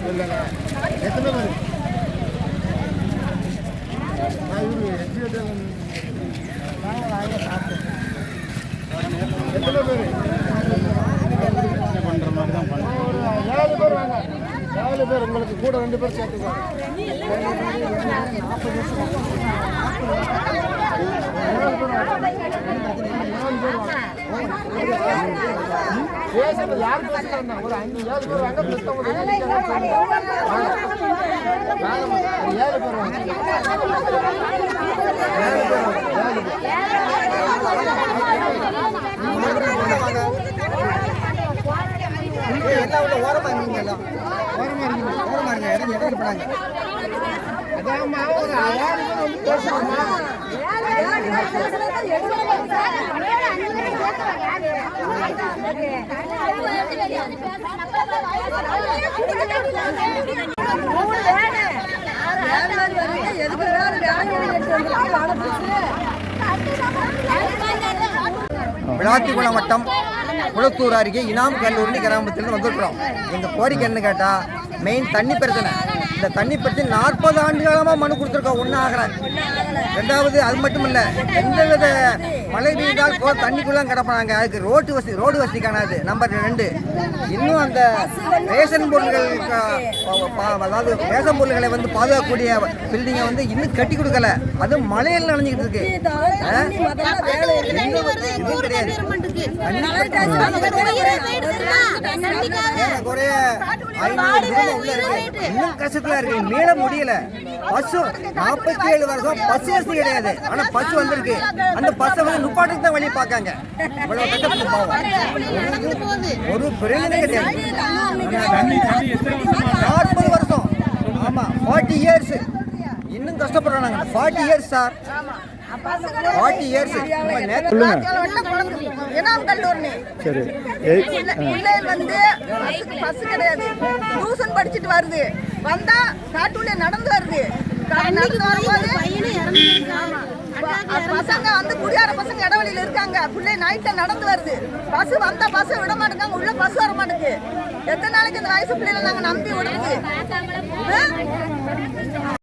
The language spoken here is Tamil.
எத்தனை பேர்? எத்தனை பேர் பண்ணுற மாதிரி தான் ஒரு ஏழு பேர் வாங்க. ஏழு பேர். உங்களுக்கு கூட ரெண்டு பேர் சேர்த்துக்கோங்க பேசுறாங்க ஒரு அஞ்சு ஏழு பேர் வாங்க plus அவங்க ரெண்டு பேர் வாங்க. வாங்க, ஒரு ஏழு பேர் வாங்க ஏழு பேர் வாங்க, ஏழு பேர் எல்லாம் உள்ள ஓரமா இருந்தீங்க எல்லாம் ஓரமா இருக்கீங்க. ஓரமா இருங்க இடம் இடம் இருப்பாங்க அதாம்மா, ஒரு ஏழு பேர் வந்து பேசுறாங்க விளாத்திக்குளம் வட்டம் குளத்தூர் அருகே இனாம் கல்லூரி கிராமத்திலிருந்து வந்திருக்கிறோம். எங்கள் கோரிக்கை என்ன கேட்டால் மெயின் தண்ணி பிரச்சனை. இந்த தண்ணி பற்றி நாற்பது ஆண்டு காலமாக மனு கொடுத்துருக்கோம். ஒன்றும் ஆகலை. ரெண்டாவது அது மட்டும் இல்லை எந்தவித மழை பெய்தால் போ தண்ணிக்குள்ள கிடப்பாங்க. அதுக்கு ரோட்டு வசதி ரோடு வசதி காணாது நம்பர் ரெண்டு இன்னும் அந்த ரேஷன் பொருட்கள் அதாவது ரேஷன் பொருள்களை வந்து பாதுகாக்கக்கூடிய பில்டிங்கை வந்து இன்னும் கட்டி கொடுக்கல. அது மழையில் நனைஞ்சிக்கிட்டு இருக்கு. இதுவும் கிடையாது ஐநூறு உள்ள இருக்கு. இன்னும் கஷ்டத்துல இருக்கு மீள முடியல பஸ் நாற்பத்தி ஏழு வருஷம் பஸ் வசதி கிடையாது ஆனா பஸ் வந்திருக்கு அந்த பஸ்ஸை வந்து நுப்பாட்டுக்கு தான் வழி பார்க்காங்க இவ்வளவு கஷ்டப்பட்டு போவோம் ஒரு பிரயோஜனம் கிடையாது நாற்பது வருஷம் ஆமா ஃபார்ட்டி இயர்ஸ் இன்னும் கஷ்டப்படுறாங்க forty years sir forty years சரி வந்து பஸ்ஸுக்கு பஸ் கிடையாது டியூஷன் படிச்சுட்டு வருது வந்தா காட்டுள்ள நடந்து வருது. நடந்து வரும்போது பசங்க வந்து குடியார பசங்க இடவெளியில இருக்காங்க. பிள்ளை நைட்ல நடந்து வருது. பஸ் வந்தா பஸ் விட மாட்டேங்காங்க உள்ள பஸ் வர மாட்டேங்குது எத்தனை நாளைக்கு இந்த வயசு பிள்ளைகளை நாங்க நம்பி விடுறது?